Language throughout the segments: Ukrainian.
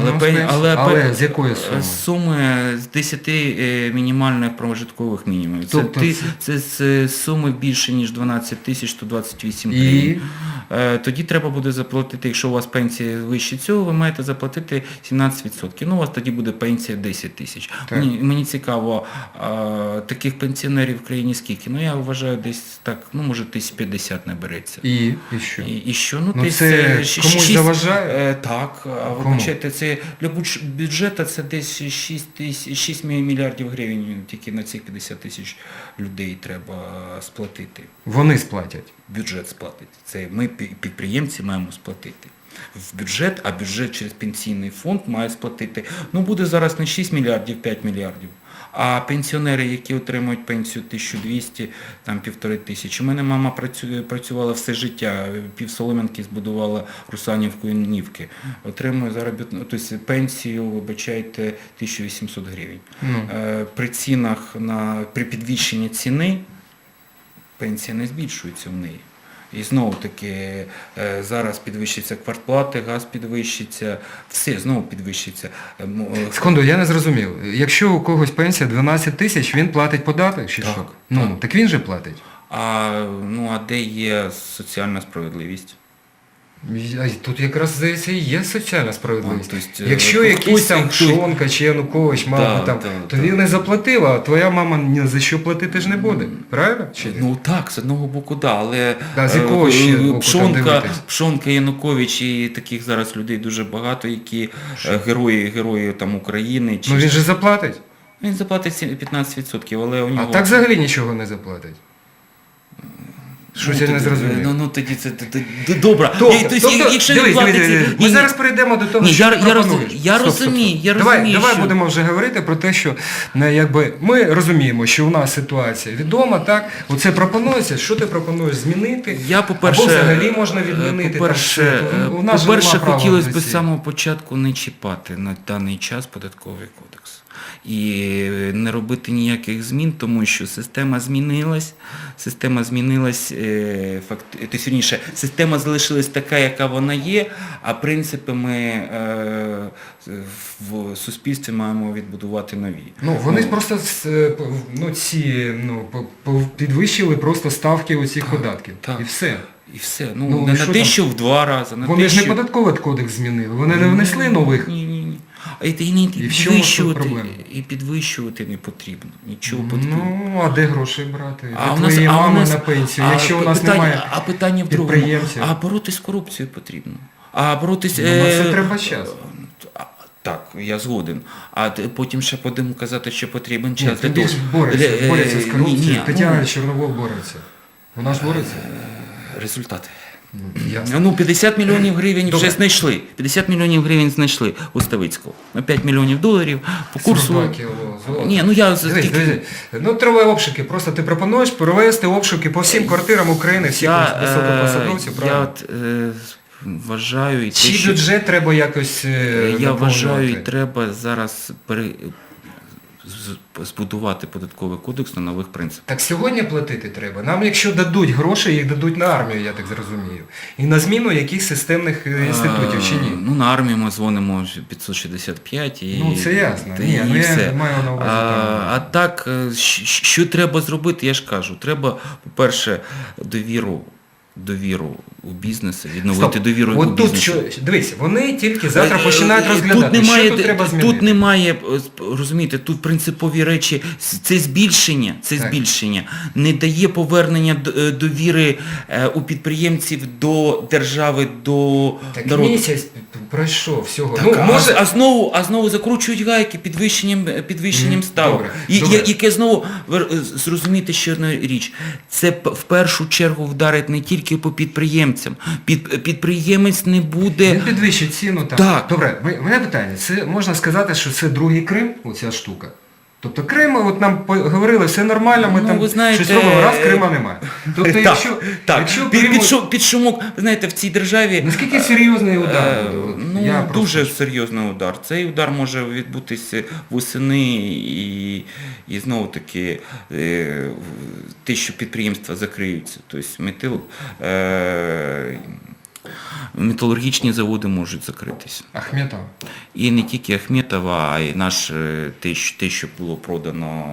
Але, Ну, пен- але, але з якої суми? З суми з 10 е, мінімальних прожиткових мінімумів. Це, Тобто ти, це- це суми більше, ніж 12 тисяч 128 І? гривень. Е, Тоді треба буде заплатити, якщо у вас пенсія вище цього, ви маєте заплатити 17%. Ну, у вас тоді буде пенсія 10 тисяч. Мені, мені цікаво, а, таких пенсіонерів в країні скільки? Ну, я вважаю, десь так, ну, може, тисяч 50 набереться. І, і що? І, і що? Ну, Ну, десь, це е, комусь заважає? Е, так, а ви бачите, це для бюджету це десь 6, тисяч, 6 мільярдів гривень тільки на ці 50 тисяч людей треба сплатити. Вони сплатять. Бюджет сплатить. Це ми підприємці маємо сплатити. В бюджет, а бюджет через пенсійний фонд має сплатити. Ну буде зараз не 6 мільярдів, 5 мільярдів. А пенсіонери, які отримують пенсію 1200, там півтори тисячі. У мене мама працювала все життя, півсолом'янки збудувала Русанівку і Нівки. Отримує заробітну, тобто пенсію, вибачайте, 1800 гривень. Е, При цінах на при підвищенні ціни пенсія не збільшується в неї. І знову таки е, зараз підвищиться квартплати, газ підвищиться, все знову підвищиться. Е, е, Секунду, я не зрозумів. Якщо у когось пенсія 12 тисяч, він платить податок чи Так, що? Ну, так. так він же платить. А, ну, а де є соціальна справедливість? А Тут якраз здається і є соціальна справедливість. Ну, тобто, Якщо е, якийсь там Пшонка чи Янукович мав Да, там, да, то да. він не заплатив, а твоя мама ні за що платити ж не буде. Правильно? Чи ні? Ну так, з одного боку, да, але Да, з е, якого ще боку Пшонка, Янукович і таких зараз людей дуже багато, які е, герої, герої там України. Чи Ну він же заплатить. Він заплатить 15%, але у А так взагалі нічого не заплатить. Щось я Ну, не зрозумів. Ну, ну тоді це добре. Тобто, якщо ми зараз перейдемо до того, Ні, що пропонуєш. я розумію, я давай, розумію, Давай будемо вже говорити про те, що не, якби, ми розуміємо, що у нас ситуація відома, так? Оце пропонується, що ти пропонуєш змінити? Я, по-перше, Або взагалі можна е, відмінити. По-перше, все. е, У нас же по-перше хотілося б з самого початку не чіпати на даний час податковий кодекс. І не робити ніяких змін, тому що система змінилась, система змінилась, е, факт, то вірніше, система залишилась така, яка вона є, а принципи ми е, в суспільстві маємо відбудувати нові. Ну, вони просто с- е, п- ну, ці, ну, підвищили просто ставки оцих податків. так. І все. І все. Ну, Ну, не на що в два рази, на Вони те, ж не податковий кодекс змінили, вони не внесли нових. Ні, і, не тут підвищувати, і підвищувати не потрібно. Нічого потрібно. Ну, а де гроші брати? а у нас, а у мами нас, на пенсію, а якщо у нас питання, немає а питання в другому. А боротись з корупцією потрібно. А боротись... Ну, це е, треба час. Так, я згоден. А потім ще будемо казати, що потрібен час ти для того. більш бореться, Е, бореться з корупцією. Тетяна ну, Чорновол бореться. Вона ж бореться. Результати. Ну, ясно. Ну, 50 мільйонів гривень Добре. вже знайшли. 50 мільйонів гривень знайшли у Ставицького. На 5 мільйонів доларів по курсу. Ні, ну я Дивись, дивись, Ну, треба обшуки. Просто ти пропонуєш провести обшуки по всім квартирам України, всіх я, високопосадовців, е, я от, е, вважаю і те, Чи що бюджет треба якось е, я вважаю, і треба зараз пере... збудувати податковий кодекс на нових принципах. Так сьогодні платити треба. Нам, якщо дадуть гроші, їх дадуть на армію, я так зрозумію. І на зміну яких системних е, інститутів, чи Е, ні? Ну, на армію ми дзвонимо 565 і, Ну, це ясно. та Ні, і ну, я все. маю на увазі, А, а так, е, що треба зробити, я ж кажу, треба, по-перше, довіру, довіру у бізнесі, відновити Стоп. довіру у От тут бізнесі. що, дивись, вони тільки завтра Е, починають е, розглядати, Тут немає, що тут треба змінити. Тут немає, е, розумієте, тут принципові речі, це збільшення, це Так. збільшення не дає повернення е, довіри е, у підприємців до держави, до Так народу. місяць пройшов всього. Так, ну, а, може, а знову, а знову закручують гайки підвищенням, підвищенням Мгм, ставок. добре, І, добре. яке знову е, зрозуміти ще одну річ. Це в першу чергу вдарить не тільки по підприємцям. Під, підприємець не буде. він підвищить ціну так. Так. Добре, мене питання. Це можна сказати, що це другий Крим, оця штука. Тобто Крим, от нам говорили, все нормально, ми Ну, там ви знаєте, щось робимо, раз Крима немає. Тобто, Так, якщо, так. якщо під, під, шум, під шумок, знаєте, в цій державі наскільки серйозний удар? Е, Ну, я просто- дуже серйозний удар. Цей удар може відбутися восени і, і знову таки е, те, що підприємства закриються. Тобто метил, е, Металургічні заводи можуть закритися. Ахметова. І не тільки Ахметова, а й наш е, те, що- те, що було продано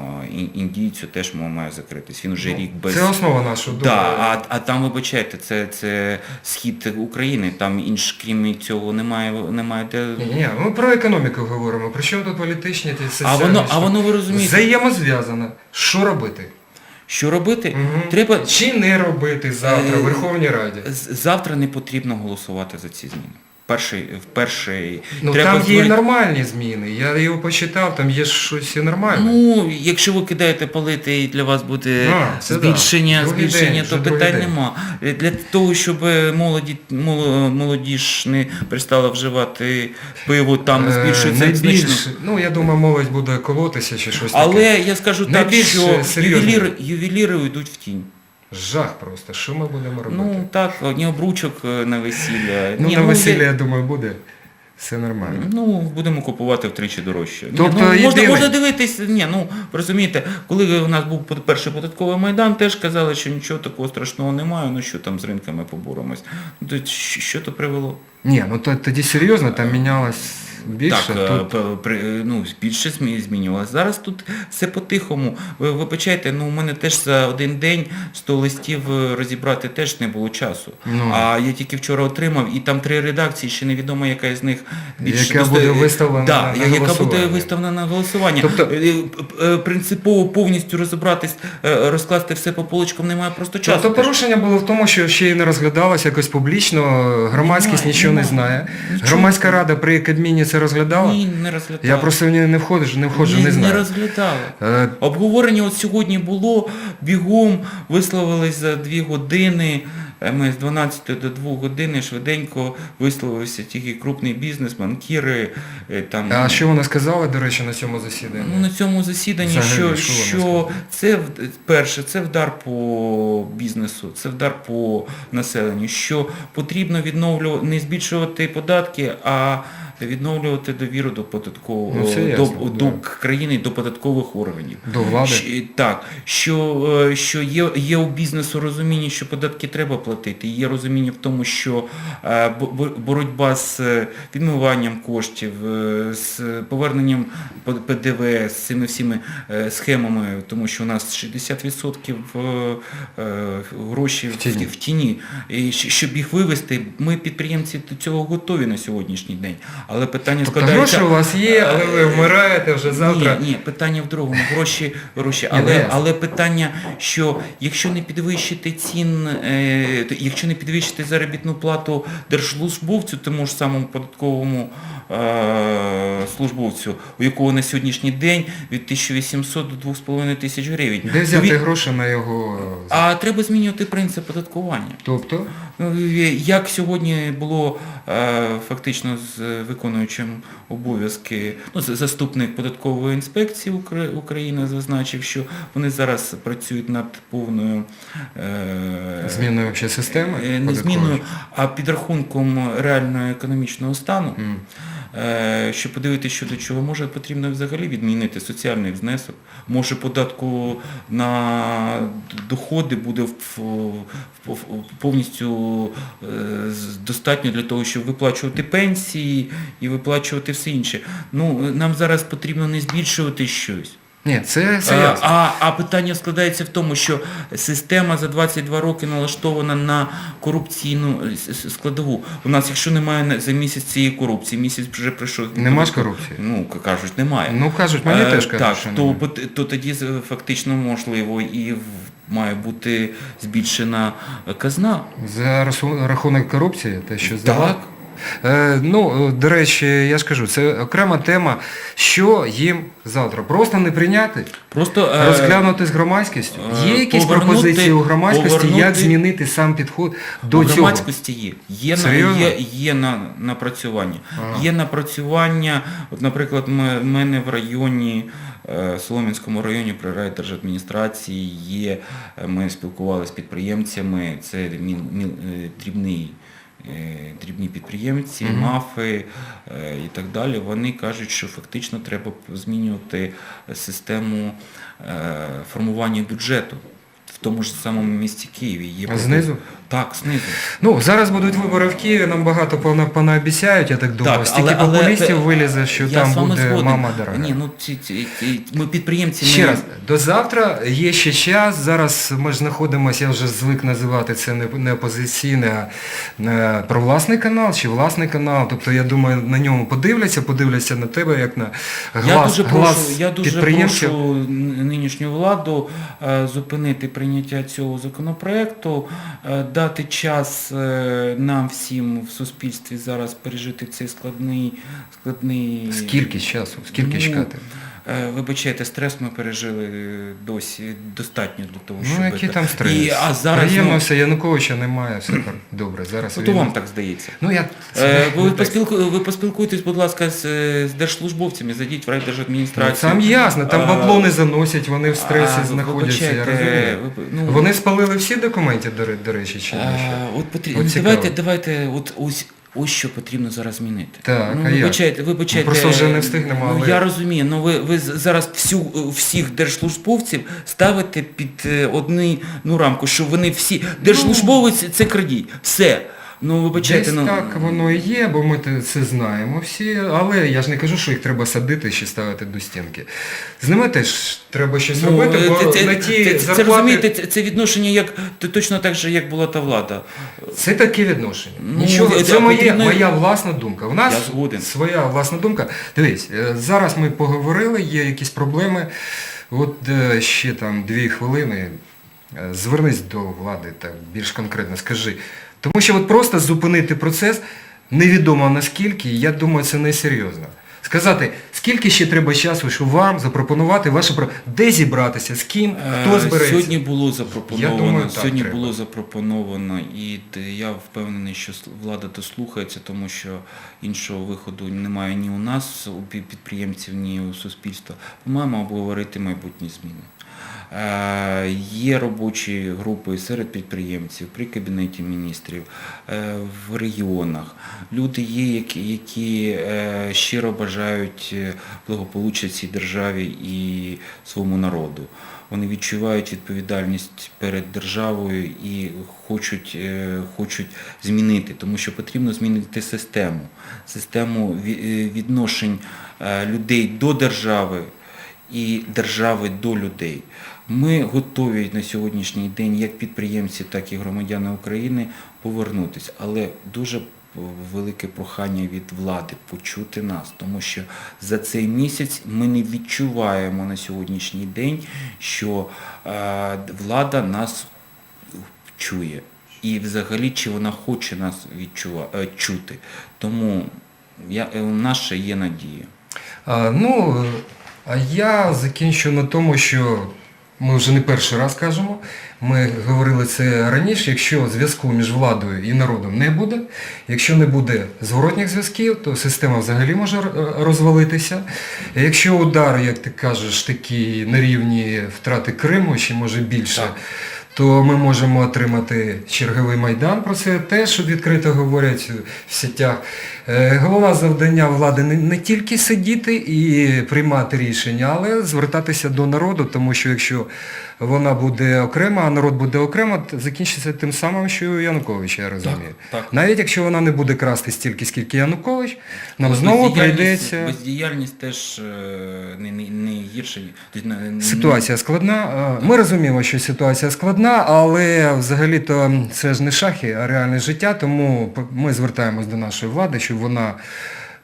індійцю, теж має закритись. Він вже рік без. Це основа нашого Да, а, а там, вибачайте, це, це схід України, там інш, крім цього, немає, немає де. Ні, ні, ми про економіку говоримо. При чому тут політичні ті А воно, а воно ви розумієте, Взаємозв'язано. Що робити? Що робити? Угу. Треба Чи не робити завтра Е, в Верховній Раді? завтра не потрібно голосувати за ці зміни. Перший, в перший Ну треба там є створити- нормальні зміни. Я його почитав, там є щось і нормальне. Ну, якщо ви кидаєте палити і для вас буде А, це да. збільшення, день, то питань день. нема. Е, Для того, щоб молоді, моло- молодіж не перестала вживати пиво, там Е, збільшується найбільше, значно. ну я думаю, молодь буде колотися чи щось таке. Але я скажу так, що е, ювеліри, ювеліри йдуть в тінь. Жах просто. Що ми будемо робити? Ну так, ні обручок е, на весілля. Ну, ні, на весілля, я- я думаю, буде. Все нормально. Ну, будемо купувати втричі дорожче. Ні, Тобто ну, можна, можна дивитись, ні, ну розумієте, коли у нас був перший податковий майдан, теж казали, що нічого такого страшного немає, ну що там з ринками поборемось. Ну, що, то привело? Ні, ну то, тоді серйозно, там мінялось більше. так, тут... е, при- е, ну, більше змі- змінювалося. Зараз тут все по-тихому. Ви вибачайте, ну у мене теж за один день 100 листів е, розібрати теж не було часу. Ну. А я тільки вчора отримав, і там три редакції, ще невідомо, яка із них більш Яка буде виставлена да, на яка буде виставлена на голосування. Тобто- Принципово повністю розібратись, розкласти все по полочкам немає просто часу. Тобто порушення було в тому, що ще й не розглядалося якось публічно, громадськість нічого не знає. Громадська рада при Кабміні це розглядала. Ні, не розглядала. Я просто в не входжу, не входжу, Ні, не знаю. розглядала. Е, Обговорення от сьогодні було, бігом висловились за дві години. Е, Ми з 12 до 2 години швиденько висловився тільки крупний бізнес, банкіри. е, Там, А що вона сказала, до речі, на цьому засіданні? Ну, на цьому засіданні, Взагалі, що, що що це перше, це вдар по бізнесу, це вдар по населенню, що потрібно відновлювати, не збільшувати податки, а відновлювати довіру до податкового Ну, до, ясно, до да. країни, до податкових органів. До влади. Щ- Так, що, е, що є, є у бізнесу розуміння, що податки треба платити, є розуміння в тому, що е, бо- бо- боротьба з е, відмиванням коштів, з поверненням ПДВ, з цими всіми схемами, тому що у нас 60% е, е, гроші в тіні. В тіні. І щоб їх вивести, ми підприємці до цього готові на сьогоднішній день. Але питання Тобто складається... гроші у вас є, але ви вмираєте вже завтра. Ні, ні, питання в другому. Гроші, гроші. Але, але питання, що якщо не підвищити цін, е, якщо не підвищити заробітну плату держслужбовцю, тому ж самому податковому е, службовцю, у якого на сьогоднішній день від 1800 до 2500 тисяч гривень. Де взяти гроші на його... е, А треба змінювати принцип податкування. Тобто? Ну, Як сьогодні було е, фактично з виконуючим обов'язки, ну, заступник податкової інспекції України зазначив, що вони зараз працюють над повною е, Зміною системи? е, не зміною, а підрахунком реального економічного стану. М. Е, Щоб подивитися, що до чого може потрібно взагалі відмінити соціальний внесок. Може податку на доходи буде повністю е, достатньо для того, щоб виплачувати пенсії і виплачувати все інше. Ну, нам зараз потрібно не збільшувати щось. Ні, це, це А, ясно. а, а питання складається в тому, що система за 22 роки налаштована на корупційну складову. У нас, якщо немає за місяць цієї корупції, місяць вже пройшов. Нема ж корупції? Ну, кажуть, немає. Ну кажуть, мені Е, теж кажуть, так, що то, пот- то тоді фактично можливо і має бути збільшена казна. За рахунок корупції, те, що здавав? Так. Е, ну, е, до речі, я ж кажу, це окрема тема, що їм завтра. Просто не прийняти, Просто е, розглянути з громадськістю. Є якісь пропозиції у громадськості, як змінити сам підход до цього? у громадськості є. Є, Серйозно? є, є на, напрацювання. Ага. Є напрацювання, от, наприклад, в мене в районі, Солом'янському районі при райдержадміністрації є, ми спілкувалися з підприємцями, це дрібний. Е, Дрібні підприємці, Мгм. мафи е, і так далі, вони кажуть, що фактично треба змінювати систему е, формування бюджету. В тому ж самому місті Києві. Є А знизу? Так, знизу. Ну, зараз будуть вибори в Києві, нам багато пона- понаобіцяють, я так думаю. Так, Стільки але- але- популістів вилізе, що Я там буде згоден. мама дорога. Ні, ну ці, ці, ці- ми підприємці. Ще ми... раз, до завтра є ще час. Зараз ми ж знаходимося, я вже звик називати це не, не опозиційний, а не провласний канал чи власний канал. Тобто я думаю, на ньому подивляться, подивляться на тебе як на глас, Я дуже прошу, я дуже прошу нинішню владу е, зупинити прийняття цього законопроекту, е, дати час е, нам всім в суспільстві зараз пережити цей складний складний. Скільки часу? Скільки Ну, чекати? Вибачайте, стрес ми пережили е, досі достатньо для того, щоб... Ну, який там стрес? І, а зараз Приємно ну, Януковича немає, супер. Добре, зараз ну, то вам так здається. Ну, я... Е, Ви, Ну, поспілку, ви поспілкуйтесь, будь ласка, з, е, з держслужбовцями, зайдіть в райдержадміністрацію. Там ясно, там бабло не заносять, вони в стресі а, знаходяться, я розумію. ви- ну, Вони спалили всі документи, до, речі, чи а, от потрібно, давайте, давайте, от ось, ось що потрібно зараз змінити. Так, ну, а вибачайте, вибачайте. Ми просто вже не встигнемо, Ну, але- я розумію, ну ви, ви зараз всю, всіх держслужбовців ставите під е, одну ну, рамку, що вони всі, держслужбовець це крадій, все. Ну, вибачайте, Десь ну, так воно і є, бо ми це знаємо всі, але я ж не кажу, що їх треба садити чи ставити до стінки. З ними теж треба щось Ну, робити, е, бо це, на ті це, це, розумієте, це, це відношення як точно так же, як була та влада. Це таке відношення. Ну, Нічого, це це моє, потрібно- моя власна думка. У нас своя власна думка. Дивись, е, зараз ми поговорили, є якісь проблеми. От е, ще там дві хвилини. Звернись до влади так більш конкретно, скажи. Тому що от просто зупинити процес невідомо наскільки, я думаю, це не серйозно. Сказати, скільки ще треба часу, щоб вам запропонувати ваше право, де зібратися, з ким, хто Е, збереться. Сьогодні було запропоновано, Я думаю, так сьогодні треба. було запропоновано, і я впевнений, що влада дослухається, тому що іншого виходу немає ні у нас, у підприємців, ні у суспільства. Ми маємо обговорити майбутні зміни. Е, Є робочі групи серед підприємців при Кабінеті міністрів, е, в регіонах. Люди є, які, е, щиро бажають благополуччя цій державі і своєму народу. Вони відчувають відповідальність перед державою і хочуть, хочуть змінити, тому що потрібно змінити систему, систему відношень людей до держави і держави до людей. Ми готові на сьогоднішній день, як підприємці, так і громадяни України, повернутися. Але дуже велике прохання від влади почути нас, тому що за цей місяць ми не відчуваємо на сьогоднішній день, що е, влада нас чує. І взагалі, чи вона хоче нас відчува, е, чути. Тому я, е, ще є надія. А, ну, а я закінчу на тому, що ми вже не перший раз кажемо. Ми говорили це раніше. Якщо зв'язку між владою і народом не буде, якщо не буде зворотніх зв'язків, то система взагалі може розвалитися. Якщо удар, як ти кажеш, такі на рівні втрати Криму, чи може більше, Так. То ми можемо отримати черговий майдан. Про це теж відкрито говорять в сетях. Е, Головне завдання влади не, не тільки сидіти і приймати рішення, але звертатися до народу, тому що якщо вона буде окрема, а народ буде окремо, закінчиться тим самим, що і у Януковича, я розумію. так. Навіть якщо вона не буде красти стільки, скільки Янукович, нам знову прийдеться. Бездіяльність теж е, не, не, не гірше. тобто, не- Ситуація складна. Е, Ми розуміємо, що ситуація складна, але взагалі-то це ж не шахи, а реальне життя, тому ми звертаємось до нашої влади, щоб вона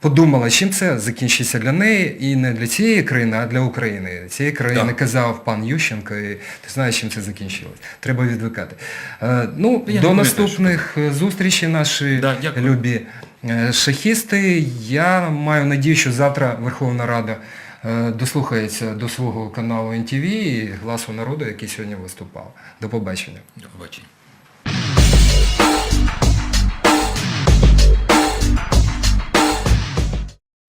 подумала, чим це закінчиться для неї і не для цієї країни, а для України. Цієї країни Так. казав пан Ющенко, і ти знаєш, чим це закінчилось. Треба відвикати. Е, Ну, Я до наступних зустрічей наші Да, любі е, шахісти. Я маю надію, що завтра Верховна Рада е, дослухається до свого каналу НТВ і Гласу народу, який сьогодні виступав. До побачення. До побачення.